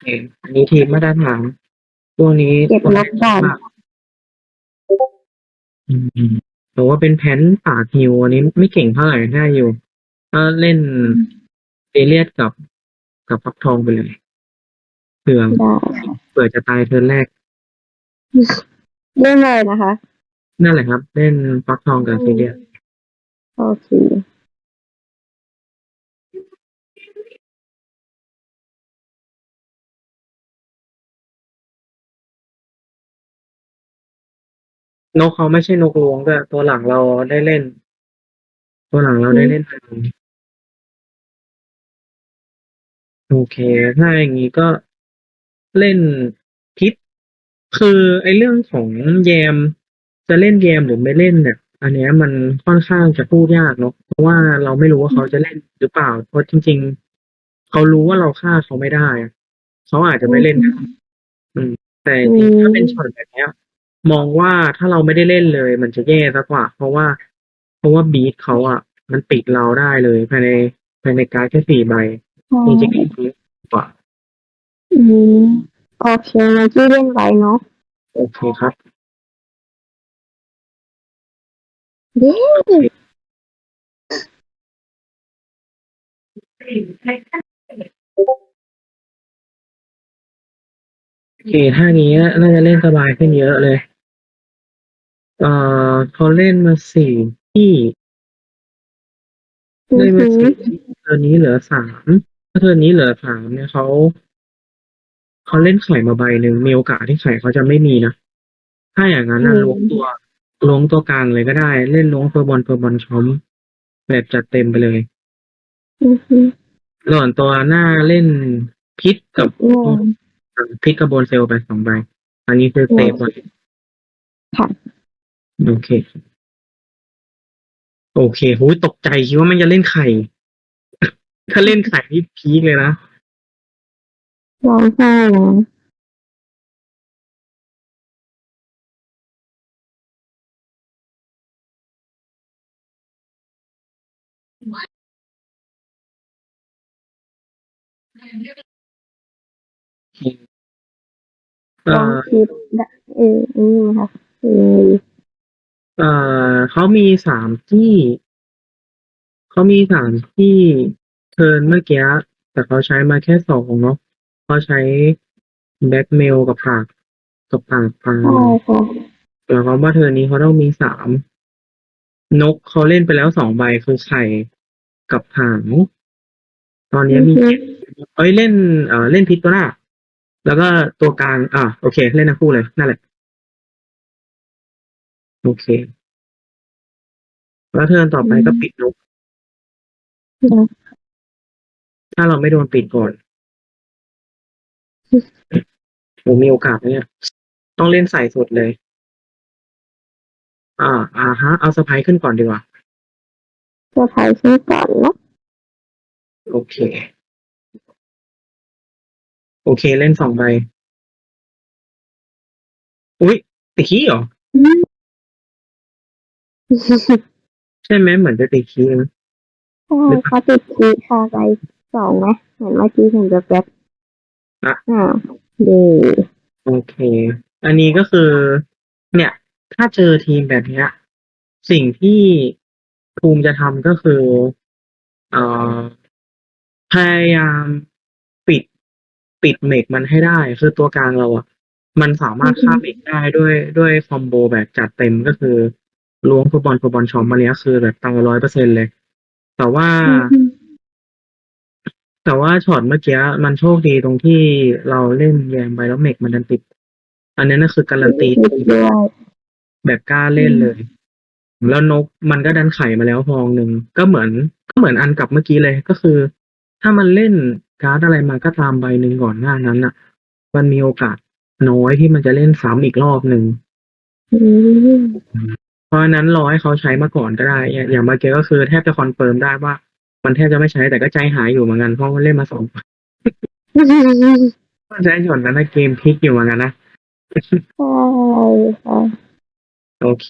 เคอันนี้ทีมมาตรฐานตัวนี้เก็บลบก่อนอืมแต่ว่าเป็นแพนปากฮิวอันนี้ไม่เก่งเท่าไหร่ได้อยู่ถ้าเล่นเอเลียดกับกับฟักทองไปเลยเผื่อได้เผื่อจะตายเทิร์นแรก เล่นเลยนะคะ นั่นแหละครับ เล่นฟักทองกับเอเลียดโอเค นกเขาไม่ใช่นกลวงด้วยตัวหลังเราได้เล่น ตัวหลังเราได้เล่นไปโอเคถ้าอย่างนี้ก็เล่นพิษคือไอ้เรื่องของแยม จะเล่นแยมหรือไม่เล่นเนี่ย อันเนี้ยมันค่อนข้างจะพูดยากเนาะเพราะว่าเราไม่รู้ว่าเขาจะเล่นหรือเปล่า เพราะจริง ๆ เขารู้ว่าเราฆ่าเขาไม่ได้ เขาอาจจะไม่เล่นอืมแต่ถ้าเป็นช็อตแบบเนี้ย มองว่าถ้าเราไม่ได้เล่นเลย มันจะแย่ซะกว่า เพราะว่า เพราะว่าบีทเขาอะ มันปิดเราได้เลยภายในภายในการดแค่สี่ใบจริงๆเล่นเยอะกว่า อืมโอเคมาที่เล่นไว้เนาะโอเคครับ เย้โอเคท่านี้น่าจะเล่นสบายขึ้นเยอะเลยเอ่อเขาเล่นมาสี่ที่อืเล่นอมาหือสี่ที่เทอร์นนี้เหลือสามถ้าเทอร์นนี้เหลือสามเนี่ยเขาเขาเล่นไข่มาใบหนึ่งมีโอกาสที่ไข่เขาจะไม่มีนะถ้าอย่างนั้นนะล้วงตัวล้วงตัวกลางเลยก็ได้ เล่นล้วงเฟอร์บอลเฟอร์บอลช้อมแบบจัดเต็มไปเลยอือหือส่วนตัวหน้าเล่นพิษกับเนี่ยพิษกับโบนเซลไปสองใบ อันนี้คือเซฟไว้ค่ะ โอเค โอเคหูยตกใจคิดว่ามันจะเล่นไข่ ถ้าเล่นไข่นี่พีคเลยนะ ร้องไห้นะเอ่ลองอคิดได้เอออันนี้นะคะเออ เอ่อเขามีสามที่ เขามีสามที่เทิร์นเมื่อกี้แต่เขาใช้มาแค่สองเนาะเขาใช้แบ็กเมลกับผากกับผากพาใช่ค่ะหมายความว่าเทิร์นนี้เขาต้องมีสามนกเขาเล่นไปแล้วสองใบคือไข่กับหางตอนนี้มีอือฮึเอ้ยเล่นเอ่อเล่นพิษตัวหน้าแล้วก็ตัวกลางอะโอเค เล่นทั้งคู่เลยนั่นแหละ โอเค แล้วเทิร์นต่อไปก็ปิดนก ถ้าเราไม่โดนปิดก่อนผมมีโอกาสไหมเนี่ย ต้องเล่นใส่สุดเลย อ่า อ่าฮะ เอาสไปขึ้นก่อนดีกว่าจะถ่ายชื่อก่อนเนาะโอเค โอเค เล่นสองใบ อุ้ยติดขี้เหรอ ใช่ไหมเหมือนจะติดขี้นะใช่เขาติดคีย์ค่ะไปสองไหมเหมือนเมื่อกี้เห็นแบบแบบอะอ่าดีโอเค อันนี้ก็คือ เนี่ย ถ้าเจอทีมแบบเนี้ย สิ่งที่ภูมิจะทำก็คือเอ่อพยายามปิดปิดเมกมันให้ได้ คือตัวกลางเราอะมันสามารถฆ่าเมกได้ด้วยด้วยคอมโบแบบจัดเต็มก็คือ ล้วงฟุตบอลฟุตบอลชอมมาเนี้ยคือแบบตายร้อยเปอร์เซ็นเลย แต่ว่าอืมแต่ว่าช็อตเมื่อกี้มันโชคดีตรงที่เราเล่นแยมไปแล้วเมกมันดันติด อันนี้นั่นคือการันตีคิดด้วยแบบกล้าเล่นเลย แล้วนกมันก็ดันไข่มาแล้วฟองหนึ่งก็เหมือน ก็เหมือนอันกับเมื่อกี้เลยก็คือ ถ้ามันเล่นการ์ดอะไรมาก็ตามใบหนึ่งก่อนหน้านั้นอะ มันมีโอกาสน้อยที่มันจะเล่นซ้ำอีกรอบหนึ่งอืม เพราะฉะนั้นรอให้เขาใช้มาก่อนก็ได้อย่างอย่างเมื่อกี้ก็คือแทบจะคอนเฟิร์มได้ว่า มันแทบจะไม่ใช้แต่ก็ใจหายอยู่เหมือนกันเพราะมันเล่นมาสองมันใช้ช็อตนั้นนะเกมพลิกอยู่เหมือนกันนะ ใช่ค่ะ โอเค